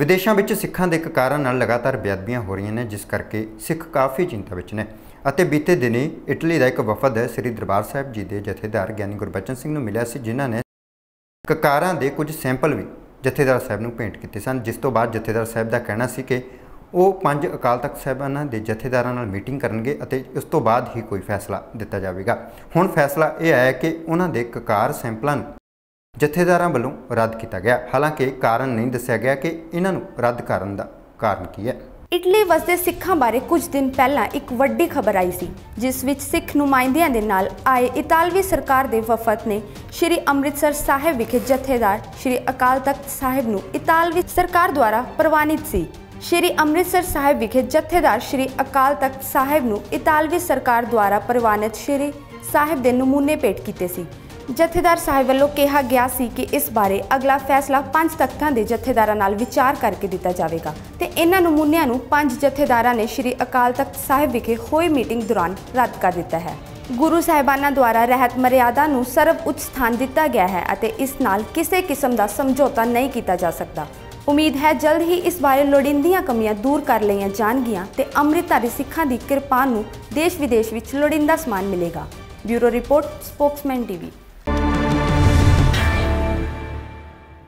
ਵਿਦੇਸ਼ਾਂ ਵਿੱਚ ਸਿੱਖਾਂ ਦੇ ਕਕਾਰਾਂ ਨਾਲ ਲਗਾਤਾਰ ਬੇਅਦਬੀਆਂ ਹੋ ਰਹੀਆਂ ਨੇ, ਜਿਸ ਕਰਕੇ ਸਿੱਖ ਕਾਫੀ ਚਿੰਤਾ ਵਿੱਚ ਨੇ। ਅਤੇ ਬੀਤੇ ਦਿਨੀ ਇਟਲੀ ਦਾ ਇੱਕ ਵਫਦ ਸ੍ਰੀ ਦਰਬਾਰ ਸਾਹਿਬ ਜੀ ਦੇ ਜਥੇਦਾਰ ਗਿਆਨੀ ਗੁਰਬਚਨ ਸਿੰਘ ਨੂੰ ਮਿਲਿਆ ਸੀ, ਜਿਨ੍ਹਾਂ ਨੇ ਕਕਾਰਾਂ ਦੇ ਕੁਝ ਸੈਂਪਲ ਵੀ ਜਥੇਦਾਰ ਸਾਹਿਬ ਨੂੰ ਭੇਂਟ ਕੀਤੇ ਸਨ, ਜਿਸ ਤੋਂ ਬਾਅਦ ਜਥੇਦਾਰ ਸਾਹਿਬ ਦਾ ਕਹਿਣਾ ਸੀ ਕਿ ਉਹ ਪੰਜ ਅਕਾਲ ਤਖਤ ਸਾਹਿਬਾਨਾਂ ਦੇ ਜਥੇਦਾਰਾਂ ਨਾਲ ਮੀਟਿੰਗ ਕਰਨਗੇ ਅਤੇ ਉਸ ਤੋਂ ਬਾਅਦ ਹੀ ਕੋਈ ਫੈਸਲਾ ਦਿੱਤਾ ਜਾਵੇਗਾ। ਹੁਣ ਫੈਸਲਾ ਇਹ ਆਇਆ ਕਿ ਉਹਨਾਂ ਦੇ ਕਕਾਰ ਸੈਂਪਲਾਂ ਨੂੰ ਜਥੇਦਾਰਾਂ ਵੱਲੋਂ ਰੱਦ ਕੀਤਾ ਗਿਆ। ਹਾਲਾਂਕਿ ਕਾਰਨ ਨਹੀਂ ਦੱਸਿਆ ਗਿਆ ਕਿ ਇਹਨਾਂ ਨੂੰ ਰੱਦ ਕਰਨ ਦਾ ਕਾਰਨ ਕੀ ਹੈ। ਇਟਲੀ ਵਸਦੇ ਸਿੱਖਾਂ ਬਾਰੇ ਕੁਝ ਦਿਨ ਪਹਿਲਾਂ ਇੱਕ ਵੱਡੀ ਖਬਰ ਆਈ ਸੀ, ਜਿਸ ਵਿੱਚ ਸਿੱਖ ਨੁਮਾਇੰਦਿਆਂ ਦੇ ਨਾਲ ਆਏ ਇਤਾਲਵੀ ਸਰਕਾਰ ਦੇ ਵਫਦ ਨੇ ਸ਼੍ਰੀ ਅੰਮ੍ਰਿਤਸਰ ਸਾਹਿਬ ਵਿਖੇ ਜਥੇਦਾਰ ਸ਼੍ਰੀ ਅਕਾਲ ਤਖਤ ਸਾਹਿਬ ਨੂੰ ਇਤਾਲਵੀ ਸਰਕਾਰ ਦੁਆਰਾ ਪ੍ਰਵਾਨਿਤ ਸੀ। ਸ਼੍ਰੀ ਅੰਮ੍ਰਿਤਸਰ ਸਾਹਿਬ ਵਿਖੇ ਜਥੇਦਾਰ ਸ਼੍ਰੀ ਅਕਾਲ ਤਖਤ ਸਾਹਿਬ ਨੂੰ ਇਤਾਲਵੀ ਸਰਕਾਰ ਦੁਆਰਾ ਪ੍ਰਵਾਨਿਤ ਸ਼੍ਰੀ ਸਾਹਿਬ ਦੇ ਨਮੂਨੇ ਭੇਟ ਕੀਤੇ ਸੀ ਜਥੇਦਾਰ ਸਾਹਿਬ ਵੱਲੋਂ ਕਿਹਾ ਗਿਆ ਸੀ ਕਿ ਇਸ ਬਾਰੇ ਅਗਲਾ ਫੈਸਲਾ ਪੰਜ ਤਖਤਾਂ ਦੇ ਜਥੇਦਾਰਾਂ ਨਾਲ ਵਿਚਾਰ ਕਰਕੇ ਦਿੱਤਾ ਜਾਵੇਗਾ ਤੇ ਇਹਨਾਂ ਨਮੂਨਿਆਂ ਨੂੰ ਪੰਜ ਜਥੇਦਾਰਾਂ ਨੇ ਸ਼੍ਰੀ ਅਕਾਲ ਤਖਤ ਸਾਹਿਬ ਵਿਖੇ ਹੋਈ ਮੀਟਿੰਗ ਦੌਰਾਨ ਰੱਦ ਕਰ ਦਿੱਤਾ ਹੈ। ਗੁਰੂ ਸਾਹਿਬਾਨਾਂ ਦੁਆਰਾ ਰਹਿਤ ਮਰਿਆਦਾ ਨੂੰ ਸਰਵ ਉੱਚ ਸਥਾਨ ਦਿੱਤਾ ਗਿਆ ਹੈ ਅਤੇ ਇਸ ਨਾਲ ਕਿਸੇ ਕਿਸਮ ਦਾ ਸਮਝੌਤਾ ਨਹੀਂ ਕੀਤਾ ਜਾ ਸਕਦਾ। ਉਮੀਦ ਹੈ ਜਲਦ ਹੀ ਇਸ ਬਾਰੇ ਲੋੜੀਂਦੀਆਂ ਕਮੀਆਂ ਦੂਰ ਕਰ ਲਈਆਂ ਜਾਣਗੀਆਂ ਤੇ ਅੰਮ੍ਰਿਤਧਾਰੀ ਸਿੱਖਾਂ ਦੀ ਕਿਰਪਾ ਨੂੰ ਦੇਸ਼ ਵਿਦੇਸ਼ ਵਿੱਚ ਲੋੜੀਂਦਾ ਸਮਾਨ ਮਿਲੇਗਾ। Bureau report, Spokesman TV.